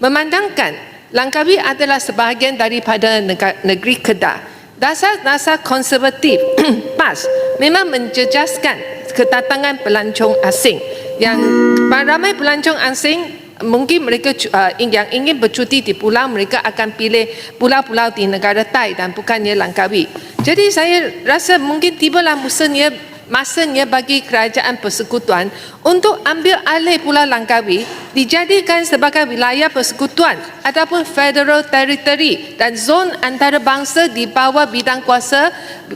memandangkan Langkawi adalah sebahagian daripada negeri Kedah. Dasar-dasar konservatif PAS memang menjejaskan kedatangan pelancong asing yang ramai pelancong asing mungkin mereka uh, yang ingin bercuti di pulau mereka akan pilih pulau-pulau di negara Thai dan bukannya Langkawi. Jadi saya rasa mungkin tibalah masanya masanya bagi kerajaan persekutuan untuk ambil alih Pulau Langkawi dijadikan sebagai wilayah persekutuan ataupun federal territory dan zon antarabangsa di bawah bidang kuasa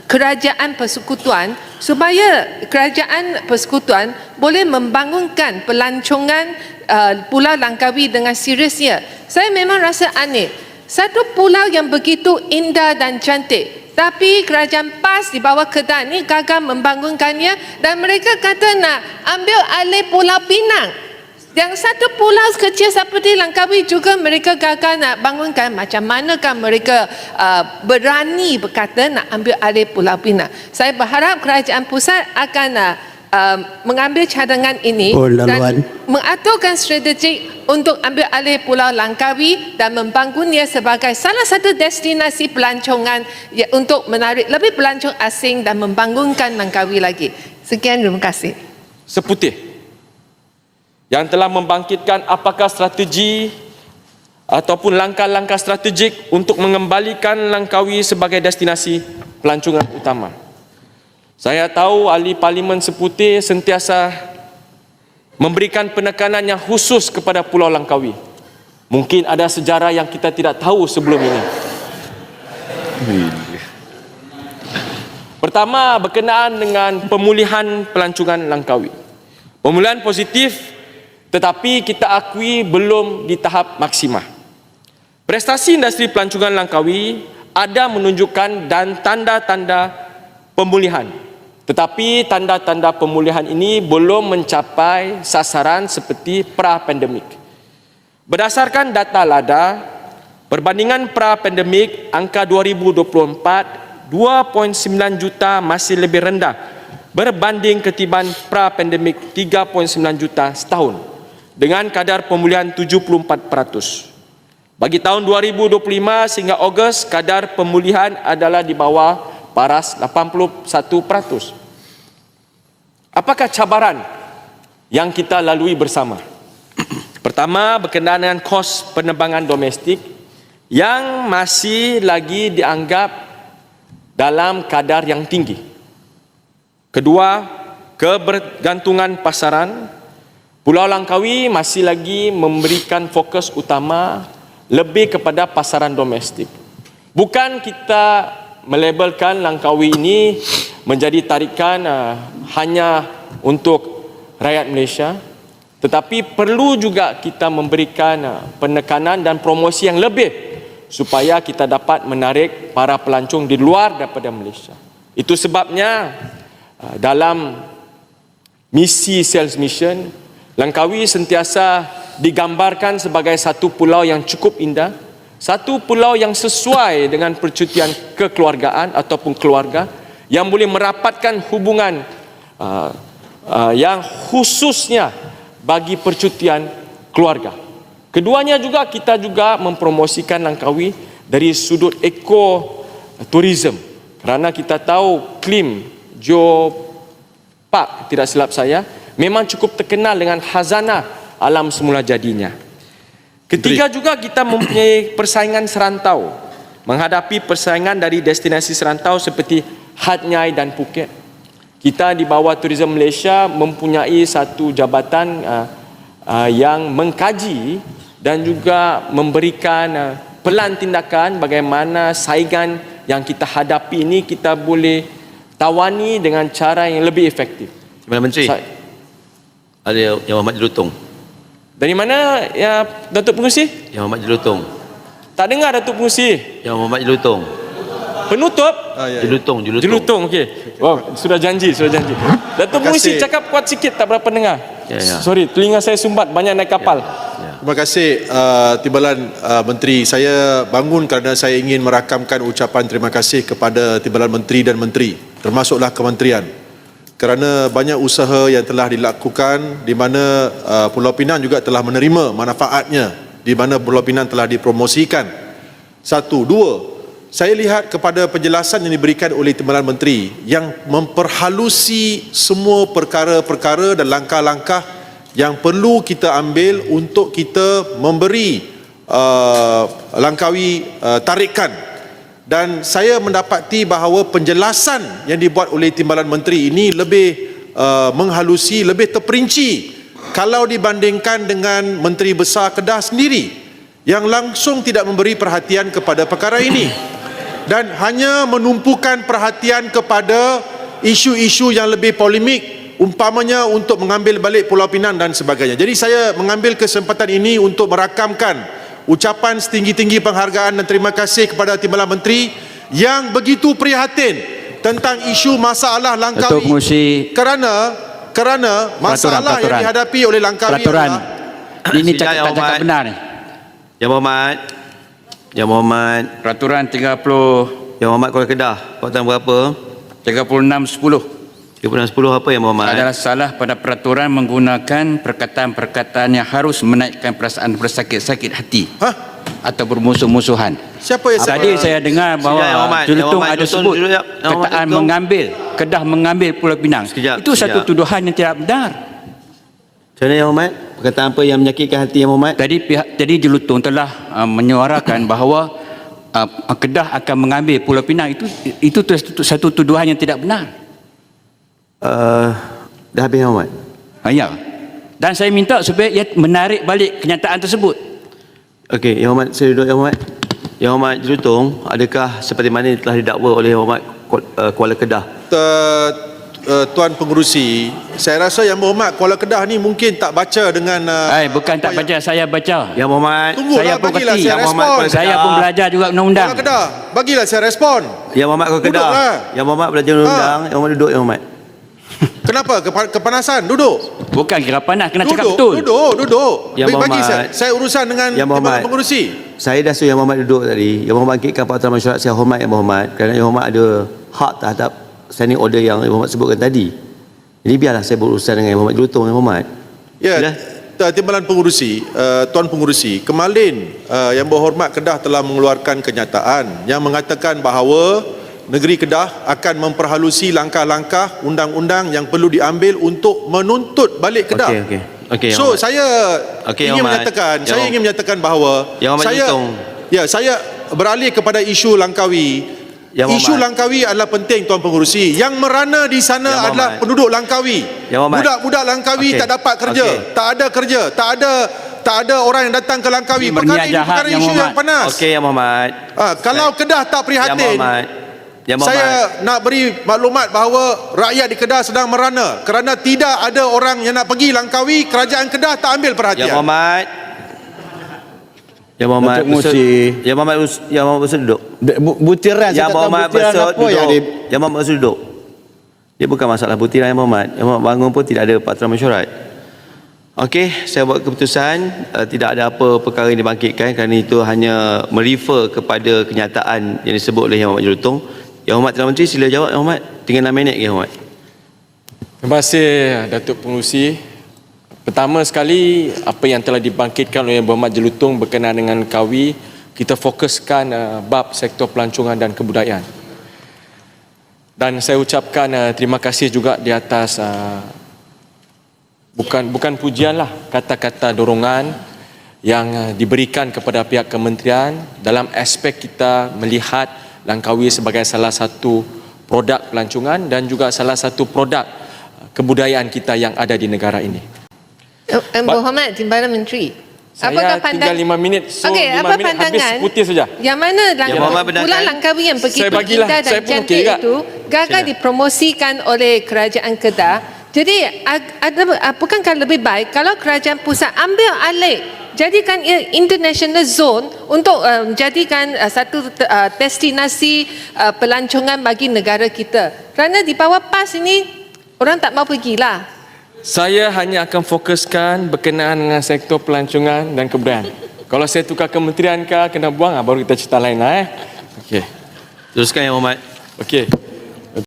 kerajaan persekutuan supaya kerajaan persekutuan boleh membangunkan pelancongan uh, Pulau Langkawi dengan seriusnya. Saya memang rasa aneh. Satu pulau yang begitu indah dan cantik tapi kerajaan PAS di bawah Kedah ni gagal membangunkannya dan mereka kata nak ambil alih Pulau Pinang. Yang satu pulau kecil seperti Langkawi juga mereka gagal nak bangunkan. Macam manakah mereka uh, berani berkata nak ambil alih Pulau Pinang. Saya berharap kerajaan pusat akan uh, uh, mengambil cadangan ini Oh, dan mengaturkan strategi untuk ambil alih Pulau Langkawi dan membangunnya sebagai salah satu destinasi pelancongan ya, untuk menarik lebih pelancong asing dan membangunkan Langkawi lagi. Sekian, terima kasih. Seputih yang telah membangkitkan apakah strategi ataupun langkah-langkah strategik untuk mengembalikan Langkawi sebagai destinasi pelancongan utama. Saya tahu ahli parlimen Seputih sentiasa memberikan penekanan yang khusus kepada Pulau Langkawi. Mungkin ada sejarah yang kita tidak tahu sebelum ini. Pertama berkenaan dengan pemulihan pelancongan Langkawi. Pemulihan positif tetapi kita akui belum di tahap maksimal. Prestasi industri pelancongan Langkawi ada menunjukkan dan tanda-tanda pemulihan. Tetapi tanda-tanda pemulihan ini belum mencapai sasaran seperti pra-pandemik. Berdasarkan data LADA, perbandingan pra-pandemik angka 2024 2.9 juta masih lebih rendah berbanding ketiban pra-pandemik 3.9 juta setahun dengan kadar pemulihan 74%. Bagi tahun 2025 sehingga Ogos kadar pemulihan adalah di bawah paras 81%. Apakah cabaran yang kita lalui bersama? Pertama berkenaan dengan kos penerbangan domestik yang masih lagi dianggap dalam kadar yang tinggi. Kedua, kebergantungan pasaran. Pulau Langkawi masih lagi memberikan fokus utama lebih kepada pasaran domestik. Bukan kita melabelkan Langkawi ini menjadi tarikan uh, hanya untuk rakyat Malaysia tetapi perlu juga kita memberikan uh, penekanan dan promosi yang lebih supaya kita dapat menarik para pelancong di luar daripada Malaysia. Itu sebabnya uh, dalam misi sales mission Langkawi sentiasa digambarkan sebagai satu pulau yang cukup indah, satu pulau yang sesuai dengan percutian kekeluargaan ataupun keluarga yang boleh merapatkan hubungan uh, uh, yang khususnya bagi percutian keluarga. Keduanya juga kita juga mempromosikan Langkawi dari sudut eko tourism kerana kita tahu Klim Geopark tidak silap saya memang cukup terkenal dengan hazanah alam semula jadinya. Ketiga juga kita mempunyai persaingan serantau menghadapi persaingan dari destinasi serantau seperti Hat Nyai dan Phuket. Kita di bawah Tourism Malaysia mempunyai satu jabatan uh, uh, yang mengkaji dan juga memberikan uh, pelan tindakan bagaimana saingan yang kita hadapi ini kita boleh tawani dengan cara yang lebih efektif. Timbalan Menteri, Sa- ada Yang Muhammad Jelutong. Dari mana ya Datuk Pengusi? Yang Muhammad Jelutong. Tak dengar Datuk Pengusi. Yang Muhammad Jelutong. Penutup Jelutong, Jelutong. Jelutong okey. Wow, sudah janji, sudah janji. Datuk kasih. cakap kuat sikit tak berapa dengar. Ya, ya. Sorry, telinga saya sumbat banyak naik kapal. Terima kasih uh, Timbalan uh, Menteri. Saya bangun kerana saya ingin merakamkan ucapan terima kasih kepada Timbalan Menteri dan Menteri, termasuklah kementerian. Kerana banyak usaha yang telah dilakukan di mana uh, Pulau Pinang juga telah menerima manfaatnya di mana Pulau Pinang telah dipromosikan. Satu, dua, saya lihat kepada penjelasan yang diberikan oleh Timbalan Menteri yang memperhalusi semua perkara-perkara dan langkah-langkah yang perlu kita ambil untuk kita memberi uh, langkawi uh, tarikan. Dan saya mendapati bahawa penjelasan yang dibuat oleh Timbalan Menteri ini lebih uh, menghalusi, lebih terperinci kalau dibandingkan dengan Menteri Besar Kedah sendiri yang langsung tidak memberi perhatian kepada perkara ini dan hanya menumpukan perhatian kepada isu-isu yang lebih polemik umpamanya untuk mengambil balik Pulau Pinang dan sebagainya. Jadi saya mengambil kesempatan ini untuk merakamkan ucapan setinggi-tinggi penghargaan dan terima kasih kepada Timbalan Menteri yang begitu prihatin tentang isu masalah Langkawi Datuk kerana kerana masalah yang peraturan. dihadapi oleh Langkawi peraturan adalah ini cakap Yang tak cakap benar ni Yang Berhormat. Yang Berhormat. peraturan 30 Yang Berhormat Kuala Kedah. Peraturan berapa? 3610 3010 apa Yang Berhormat? adalah salah pada peraturan menggunakan perkataan-perkataan yang harus menaikkan perasaan bersakit-sakit hati Hah? atau bermusuh-musuhan. Siapa yang Tadi saya dengar Sekejap, Yang bahawa. Yang Julutong Hormat, ada sebut Hormat, kataan mengambil, Kedah mengambil Pulau Pinang. Sekejap, Itu satu sekejap. tuduhan yang tidak benar. Macam mana Yang Berhormat? Perkataan apa yang menyakitkan hati Yang Berhormat? Tadi pihak tadi Jelutong telah uh, menyuarakan bahawa uh, Kedah akan mengambil Pulau Pinang itu itu satu, satu tuduhan yang tidak benar. Uh, dah habis Yang Berhormat? Ha, ya. Dan saya minta supaya ia menarik balik kenyataan tersebut. Okey, Yang Hormat, saya duduk Yang Hormat. Yang Hormat Jelutong, adakah seperti mana telah didakwa oleh Yang Hormat Ku- uh, Kuala Kedah? uh, uh, Tuan Pengurusi saya rasa yang berhormat Kuala Kedah ni mungkin tak baca dengan uh, Hai, bukan tak baca, saya baca. Yang Berhormat, Tunggulah, saya pun bagilah kerti. saya Yang Berhormat respon. Kuala Saya pun belajar juga undang-undang. Kuala Kedah bagilah saya respon Yang Berhormat Kuala Kedah. Duduklah. Yang Berhormat belajar undang-undang, Yang Berhormat duduk Yang Berhormat. kenapa Kepa- kepanasan duduk Bukan kira panas, kena cakap duduk betul. duduk duduk Yang bagi, bagi berhormat. saya saya urusan dengan Yang berhormat. Pengurusi Saya dah suruh Yang Berhormat duduk tadi. Yang Berhormat bangkitkan peraturan masyarakat. Saya hormat Yang Berhormat. Kerana Yang Berhormat ada hak terhadap standing order yang Berhormat sebutkan tadi. Jadi biarlah saya berurusan dengan Berhormat Jelutong Yang Berhormat. Ya, Sila. t- Timbalan Pengurusi, uh, Tuan Pengurusi, kemarin uh, Yang Berhormat Kedah telah mengeluarkan kenyataan yang mengatakan bahawa negeri Kedah akan memperhalusi langkah-langkah undang-undang yang perlu diambil untuk menuntut balik Kedah. Okey, okey. Yang so Hormat. saya Okey, ingin Hormat. menyatakan, Yang saya ingin menyatakan bahawa Yang saya ya, saya beralih kepada isu Langkawi. Yang isu. Langkawi adalah penting Tuan Pengurusi. Yang merana di sana Yang adalah penduduk Langkawi. Yang. Budak-budak Langkawi Okey. tak dapat kerja, Okey. tak ada kerja, tak ada tak ada orang yang datang ke Langkawi. Ini Perkara ini perkara Yang isu yang Hormat. panas. Okey Yang Berhormat. Ah, kalau Kedah tak Yang prihatin, Berhormat. Yang Berhormat. saya nak beri maklumat bahawa rakyat di Kedah sedang merana kerana tidak ada orang yang nak pergi Langkawi, kerajaan Kedah tak ambil Yang perhatian. Yang Berhormat. Datuk Musi. Yang Berhormat Us- Yang Berhormat Besut duduk. De- bu- Butiran Yang saya tak tahu butiran apa duduk. yang di Yang Berhormat Besut duduk. Dia bukan masalah butiran Yang Berhormat. Yang Berhormat bangun pun tidak ada peraturan mesyuarat. Okey, saya buat keputusan uh, tidak ada apa perkara yang dibangkitkan kerana itu hanya merefer kepada kenyataan yang disebut oleh Yang Berhormat Jelutong. Yang Berhormat Perdana Menteri sila jawab Yang Berhormat. Tinggal 6 minit Yang Berhormat. Terima kasih Datuk Pengurusi. Pertama sekali apa yang telah dibangkitkan oleh Berhormat Jelutong berkenaan dengan Kawi, kita fokuskan uh, bab sektor pelancongan dan kebudayaan. Dan saya ucapkan uh, terima kasih juga di atas uh, bukan bukan pujian lah kata-kata dorongan yang uh, diberikan kepada pihak kementerian dalam aspek kita melihat Langkawi sebagai salah satu produk pelancongan dan juga salah satu produk uh, kebudayaan kita yang ada di negara ini. Yang Berhormat Timbalan Menteri. Saya tinggal lima minit, so Okey, lima apa minit habis pandangan? putih saja. Yang mana Yang benarkan? Pulau Langkawi yang begitu Saya bagilah, indah dan saya cantik juga. itu gagal dipromosikan oleh kerajaan Kedah. Jadi ada ah, bukankah lebih baik kalau kerajaan pusat ambil alih jadikan ia international zone untuk uh, menjadikan uh, satu uh, destinasi uh, pelancongan bagi negara kita. Kerana di bawah PAS ini orang tak mau pergilah. Saya hanya akan fokuskan berkenaan dengan sektor pelancongan dan kebudayaan. Kalau saya tukar kementerian ke kena buang ah, baru kita cerita lain lah eh. Okey. Teruskan Yang Berhormat. Okey.